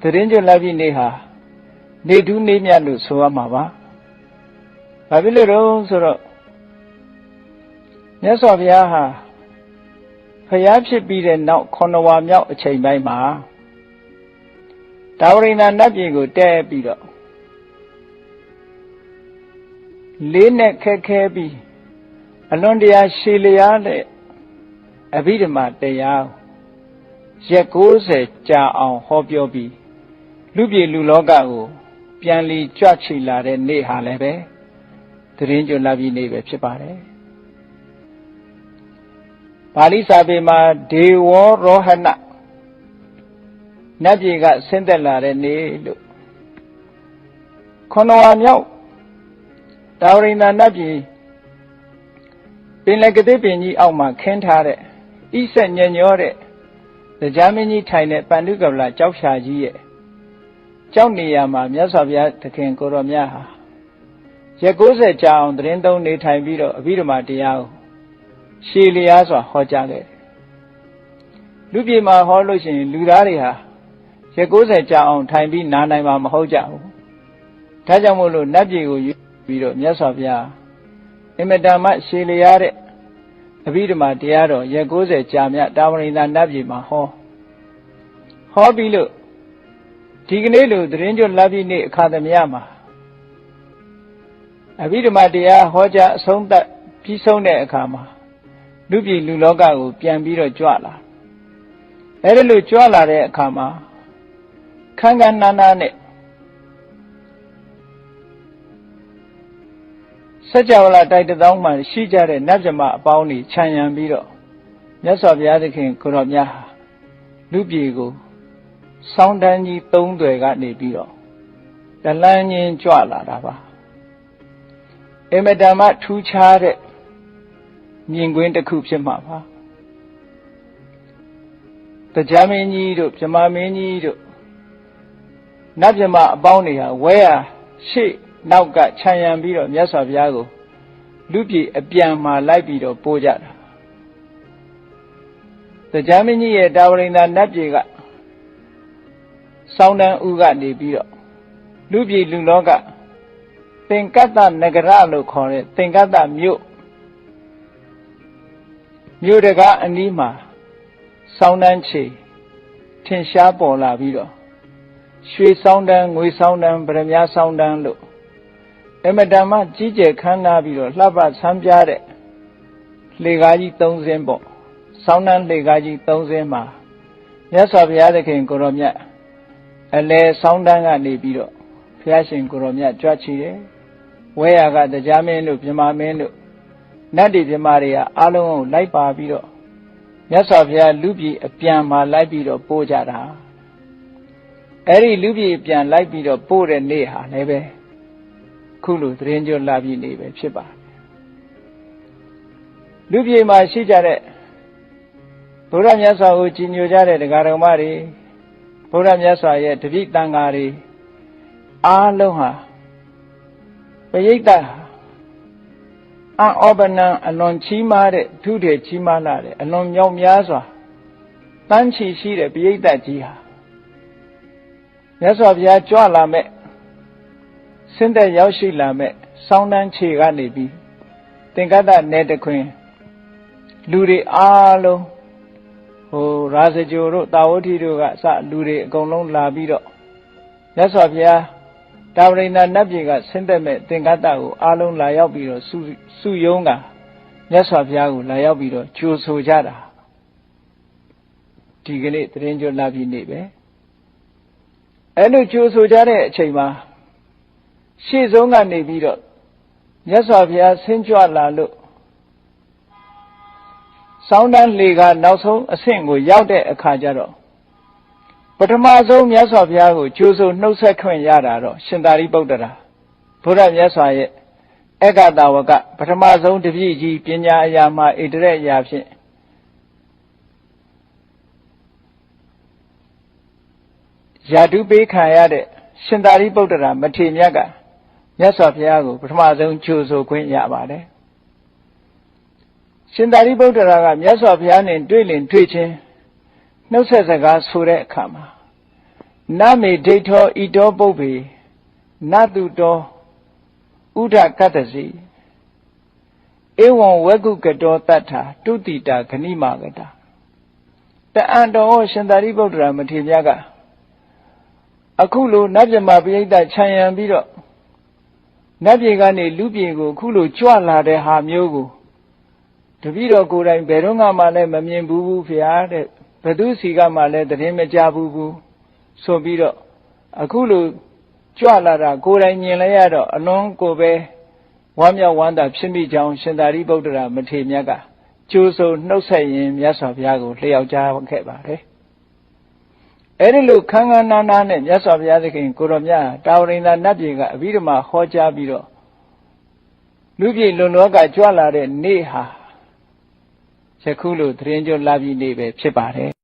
သတင်းကျွတ်လက်ပြီနေ့ဟာနေတူးနေမြတ်လို့ဆိုရမှာပါ။ဘာဖြစ်လို့လဲဆိုတော့မြတ်စွာဘုရားဟာဖျားဖြစ်ပြီးတဲ့နောက်ခုနှစ်ဝါမြောက်အချိန်ပိုင်းမှာတာဝရိဏနတ်ပြည်ကိုတဲပြီးတော့လေးနဲ့ခက်ခဲပြီးအလွန်တရာရှည်လျားတဲ့အဘိဓမ္မာတရားရက်90ကြာအောင်ဟောပြောပြီး လူပြည်လူလောကကိုပြန်လီကြွချီလာတဲ့နေ့ဟာလည်းပဲသတင်းကြွလာပြီးနေ့ပဲဖြစ်ပါတယ်ပါဠိစာပေမှာဒေဝရောဟဏနတ်ပြည်ကဆင်းသက်လာတဲ့နေ့လို့ခဏဝါမြောက်တာဝရိန္ဒနတ်ပြည်ပင်လယ်ကတိပင်ကြီးအောက်မှာခင်းထားတဲ့ဣဆက်ညံ့ညောတဲ့တရားမင်းကြီးထိုင်တဲ့ပန္ဓုကဗလာကြောက်ဖြာကြီးရဲ့ ကြောက်နေရမှာမြတ်စွာဘုရားသခင်ကိုရောမြတ်ဟာရက်90ကြာအောင်သတင်းသုံးနေထိုင်ပြီးတော့အဘိဓမ္မာတရားကိုရှည်လျားစွာဟောကြားခဲ့တယ်လူပြည်မှာဟောလို့ရှိရင်လူသားတွေဟာရက်90ကြာအောင်ထိုင်ပြီးနားနိုင်မှာမဟုတ်ကြဘူးဒါကြောင့်မို့လို့နတ်ပြည်ကိုယူပြီးတော့မြတ်စွာဘုရားအင်မတန်မှရှည်လျားတဲ့အဘိဓမ္မာတရားတော်ရက်90ကြာမြတာဝရိန္ဒနတ်ပြည်မှာဟောဟောပြီးလို့ ဒီကနေ့လိုသတင်းကြွလပ်ပြီးနေ့အခါသမယမှာအဘိဓမ္မာတရားဟောကြားအဆုံးသတ်ပြီးဆုံးတဲ့အခါမှာလူပြည်လူလောကကိုပြန်ပြီးတော့ကြွလာအဲ့ဒါလိုကြွလာတဲ့အခါမှာခန်းခန်းနားနားနဲ့စัจ java လာတိုက်တောင်းမှရှိကြတဲ့နတ်မြမအပေါင်းတွေခြံရံပြီးတော့မြတ်စွာဘုရားသခင်ကိုရောမြတ်ဟာလူပြည်ကို စောင်းတန်းကြီးသုံးတွေကနေပြီးတော့တလန်းချင်းကြွလာတာပါအမတန်မှထူးခြားတဲ့မြင်ကွင်းတစ်ခုဖြစ်မှာပါတရားမင်းကြီးတို့ဗြဟ္မာမင်းကြီးတို့နတ်ဗြဟ္မာအပေါင်းတွေဟာဝဲရရှေ့နောက်ကခြံရံပြီးတော့မြတ်စွာဘုရားကိုလူပြည်အပြန်မှာလိုက်ပြီးတော့ပို့ကြတာတရားမင်းကြီးရဲ့တာဝရိန္ဒနတ်ပြည်က စောင်းတန်းဥကနေပြီးတော့လူပြည်လူလောကသင်္ကတ္တနဂရလို့ခေါ်တဲ့သင်္ကတ္တမြို့မြို့တကားအနီးမှာစောင်းတန်းချေထင်ရှားပေါ်လာပြီးတော့ရွှေစောင်းတန်းငွေစောင်းတန်းဗရမ ्या စောင်းတန်းလို့အမတန်မှကြီးကျယ်ခမ်းနားပြီးတော့လှပဆန်းပြားတဲ့လှေကားကြီး၃စင်းပေါ့စောင်းတန်းလှေကားကြီး၃စင်းမှာမြတ်စွာဘုရားသခင်ကိုရောမြတ် အလဲဆောင်းတန်းကနေပြီးတော့ဘုရားရှင်ကိုရောမြတ်ကြွချီတယ်ဝဲရကတရားမင်းတို့ပြမမင်းတို့နတ်တွေပြမတွေကအားလုံးကိုလိုက်ပါပြီးတော့မြတ်စွာဘုရားလူပြည်အပြန်မှာလိုက်ပြီးတော့ပို့ကြတာအဲ့ဒီလူပြည်ပြန်လိုက်ပြီးတော့ပို့တဲ့နေ့ဟာလည်းပဲခုလိုသတင်းကြလာပြီးနေပဲဖြစ်ပါတယ်လူပြည်မှာရှိကြတဲ့ဘုရားမြတ်စွာကိုကြည်ညိုကြတဲ့တရားတော်မတွေ ဘုရားမြတ်စွာရဲ့တပိတန်ဃာတွေအားလုံးဟာပရိသတ်အံဩပနံအလွန်ချီးမားတဲ့ထုထေချီးမားလာတဲ့အလွန်မြောက်များစွာတန်းချီရှိတဲ့ပရိသတ်ကြီးဟာမြတ်စွာဘုရားကြွလာမဲ့ဆင်းသက်ရောက်ရှိလာမဲ့စောင်းတန်းခြေကနေပြီးသင်္ကတ္တနယ်တခွင်လူတွေအားလုံး ဟိုရာဇကြိုတို့တာဝတိတို့ကစလူတွေအကုန်လုံးလာပြီးတော့မြတ်စွာဘုရားတာဝရိန္ဒနတ်ပြည်ကဆင်းသက်မဲ့သင်္ကတ္တကိုအားလုံးလာရောက်ပြီးတော့စုစုယုံကမြတ်စွာဘုရားကိုလာရောက်ပြီးတော့ကြိုဆိုကြတာဒီကနေ့တရင်ကျွတ်လာပြီးနေပဲအဲ့လိုကြိုဆိုကြတဲ့အချိန်မှာရှေ့ဆုံးကနေပြီးတော့မြတ်စွာဘုရားဆင်းကြွလာလို့ စောင်းတန်းလေကနောက်ဆုံးအဆင့်ကိုရောက်တဲ့အခါကျတော့ပထမဆုံးမြတ်စွာဘုရားကိုကြိုးဆိုနှုတ်ဆက်ခွင့်ရတာတော့ရှင်သာရိပုတ္တရာဘုရားမြတ်စွာရဲ့အက္ခတာဝကပထမဆုံးတပြည့်ကြီးပညာအရာမှာဣတရက်အရာဖြင့်ယာတုပေးခံရတဲ့ရှင်သာရိပုတ္တရာမထေရမြတ်ကမြတ်စွာဘုရားကိုပထမဆုံးကြိုးဆိုခွင့်ရပါတယ် ရှင်သာရိပုတ္တရာကမြတ်စွာဘုရားနဲ့တွေ့လင်တွေ့ချင်းနှုတ်ဆက်စကားဆိုတဲ့အခါမှာနမေဒိဋ္ဌောဣတောပုပ္ပေနတုတောဥဒကတ္တစီဧဝံဝေကုကတောတတ္ထာတုတိတာခဏိမာကတာတအံတော်ရှင်သာရိပုတ္တရာမထေရမြတ်ကအခုလိုနတ်မြမပိဋကခြံရံပြီးတော့နတ်ပြည်ကနေလူပြည်ကိုအခုလိုကြွလာတဲ့ဟာမျိုးကို တပည့်တော်ကိုယ်တိုင်ဘယ်တော့မှလည်းမမြင်ဘူးဘူးဖျားတဲ့ဘသူစီကမှလည်းသတင်းမကြားဘူးဘူးဆိုပြီးတော့အခုလိုကြွလာတာကိုယ်တိုင်မြင်လဲရတော့အလွန်ကိုပဲဝမ်းမြောက်ဝမ်းသာဖြစ်မိကြောင်းရှင်သာရိပုတ္တရာမထေရမြတ်ကကြိုးစုံနှုတ်ဆက်ရင်မြတ်စွာဘုရားကိုလျှောက်ကြားခဲ့ပါတယ်အဲ့ဒီလိုခန်းခန်းနားနားနဲ့မြတ်စွာဘုရားသခင်ကိုရောမြတ်တာဝရိန္ဒနတ်ပြည်ကအဘိဓမ္မာဟောကြားပြီးတော့လူပြည်လွန်လောကကြွလာတဲ့နေ့ဟာ ယခုလိုသတင်းကြလာပြီးနေပဲဖြစ်ပါတယ်